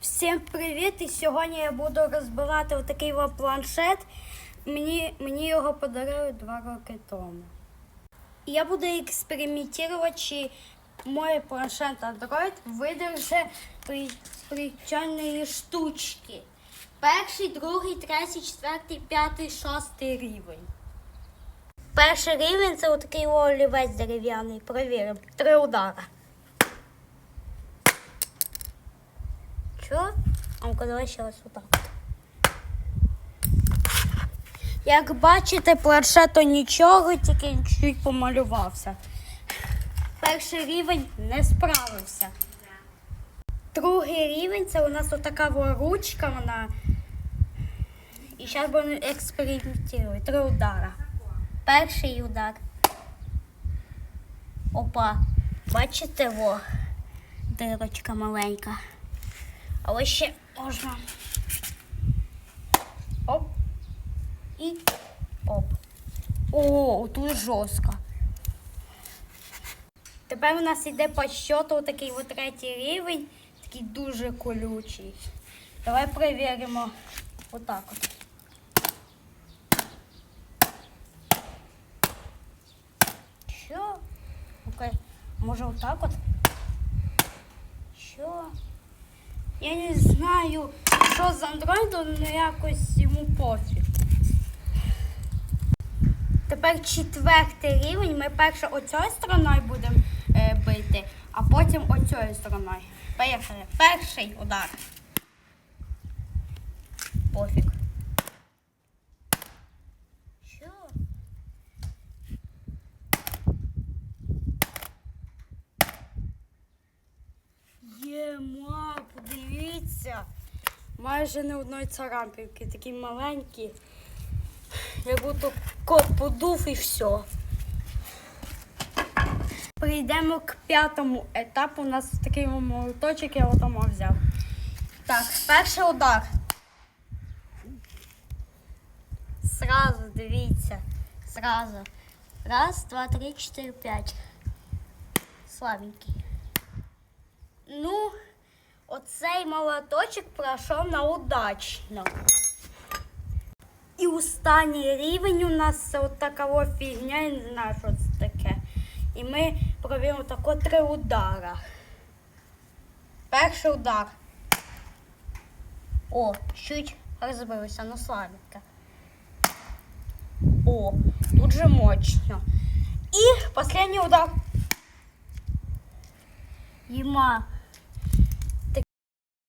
Всім привіт! І сьогодні я буду розбирати отакий от планшет. Мені, мені його подарили два роки тому. Я буду експериментувати, чи мой планшет Android видержить при причальної штучки. Перший, другий, третій, четвертий, п'ятий, шостий рівень. Перший рівень це отакий олівець дерев'яний. Провіримо. Три удара. Що? А раз отак. Як бачите, планшету нічого, тільки чуть помалювався. Перший рівень не справився. Другий рівень це у нас отака ручка, вона. І зараз будемо експериментувати. Три удара. Перший удар. Опа. Бачите, во? Дирочка маленька. А ось ще можна. Оп. І оп. О, тут жорстко. Тепер у нас йде по щоту такий от третій рівень, такий дуже колючий. Давай перевіримо отак от. Що? Окей. Може отак от? Що? Я не знаю, що з андроїдом, але якось йому пофіг. Тепер четвертий рівень. Ми перше оцією стороною будемо е, бити, а потім оцією стороною. Поїхали. Перший удар. Пофіг. Що? Єма, подивіться. Майже не одної царапинки, такі маленькі. Як будто кот подув і все. Прийдемо к п'ятому етапу. У нас такий молоточок, я отому взяв. Так, перший удар. Сразу, дивіться. Сразу. Раз, два, три, чотири, п'ять. Слабенький. Ну, оцей молоточок пройшов на удачно. І останній рівень у нас от така фігня, я не знаю, що це таке. І ми провіримо тако три удара. Перший удар. О, чуть розбився, ну слабенько. О, тут же мощно. І останній удар. Єма.